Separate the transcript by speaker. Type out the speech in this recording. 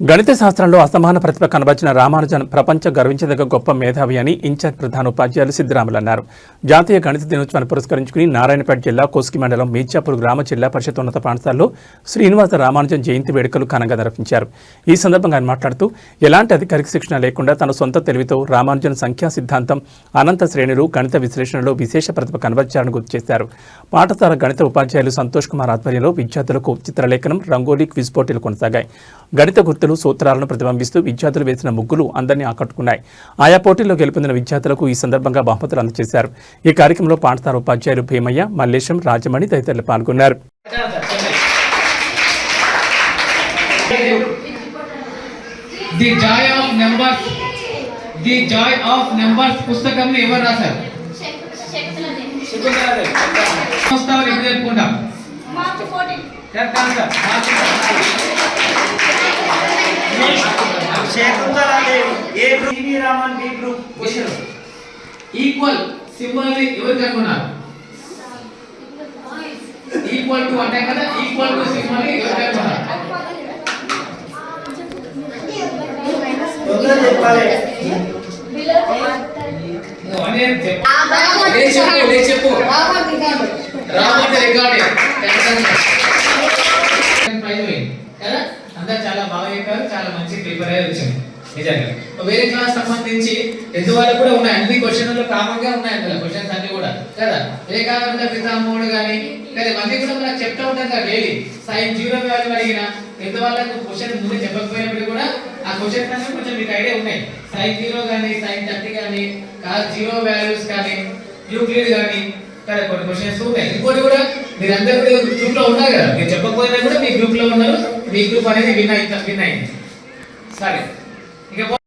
Speaker 1: గణిత శాస్త్రంలో అసమాన ప్రతిభ కనబర్చిన రామానుజన్ ప్రపంచ గర్వించదగ్గ గొప్ప మేధావి అని ఇన్ఛార్జ్ ప్రధాన ఉపాధ్యాయులు సిద్ధరాములు అన్నారు. జాతీయ గణిత దినోత్సవాన్ని పురస్కరించుకుని నారాయణపేట జిల్లా కోసుకి మండలం మీర్చాపూర్ గ్రామ జిల్లా పరిషత్ ఉన్నత పాఠశాలలో శ్రీనివాస రామానుజన్ జయంతి వేడుకలు ఘనంగా నిర్వహించారు. ఈ సందర్భంగా ఆయన మాట్లాడుతూ ఎలాంటి అధికారిక శిక్షణ లేకుండా తన సొంత తెలివితో రామానుజన్ సంఖ్యా సిద్ధాంతం అనంత శ్రేణులు గణిత విశ్లేషణలో విశేష ప్రతిభ కనబర్చారని గుర్తు చేశారు. పాఠశాల గణిత ఉపాధ్యాయులు సంతోష్ కుమార్ ఆధ్వర్యంలో విద్యార్థులకు చిత్రలేఖనం రంగోలీ క్విజ్ పోటీలు కొనసాగాయి. గణిత గుర్తు గుర్తులు సూత్రాలను ప్రతిబింబిస్తూ విద్యార్థులు వేసిన ముగ్గులు అందరినీ ఆకట్టుకున్నాయి. ఆయా పోటీల్లో గెలుపొందిన విద్యార్థులకు ఈ సందర్భంగా బహుమతులు అందజేశారు. ఈ కార్యక్రమంలో పాఠశాల ఉపాధ్యాయులు భీమయ్య మల్లేశం రాజమణి తదితరులు పాల్గొన్నారు.
Speaker 2: The joy of numbers the joy of numbers పుస్తకం ఎవరు రాశారు? వస్తామని ఎప్పుడు చెప్పుకుంటాం
Speaker 3: Shakuntala Devi A group? CV Raman B group.
Speaker 2: Equal సింబల్ని ఎవరు కనుగొన్నారు ఈక్వల్ టు అంటే కదా ఈక్వల్ టు సింబల్ని ఎవరు కనుగొన్నారు
Speaker 3: తొందరగా చెప్పాలి.
Speaker 2: చెప్పు. రాబోట్ రికార్డే. కదా? అంతా చాలా బాగా చెప్పారు చాలా మంచి ప్రిపేర్ అయ్యి వచ్చింది. నిజంగా. వేరే క్లాస్ సంబంధించి టెన్త్ వాళ్ళకు కూడా ఉన్నాయి. అన్ని క్వశ్చన్లు కామన్గా ఉన్నాయి అందులో క్వశ్చన్స్ అన్ని కూడా. కదా? ఏ ఏకాగ్రత పితామోడు కానీ కదా? మళ్ళీ కూడా మనకు చెప్తా ఉంటాం కదా డైలీ సైన్ జీరో వాల్యూ అడిగిన టెన్త్ వాళ్ళకు క్వశ్చన్ ముందు చెప్పకపోయినప్పుడు కూడా ఆ క్వశ్చన్ అన్నీ కొంచెం మీకు ఐడియా ఉన్నాయి. సైన్ జీరో కానీ సైన్ థర్టీ కానీ కాస్ జీరో వాల్యూస్ కానీ యూక్లిడ్ కానీ కదా? కొన్ని క్వశ్చన్స్ ఉన్నాయి ఇంకోటి కూడా మీరందరూ అందరూ గ్రూప్లో ఉన్నారు కదా. మీరు చెప్పకపోయినా కూడా మీ గ్రూప్లో ఉన్నారు. మీ గ్రూప్ అనేది విన్ అయింది విన్ అయింది. సరే. ఇక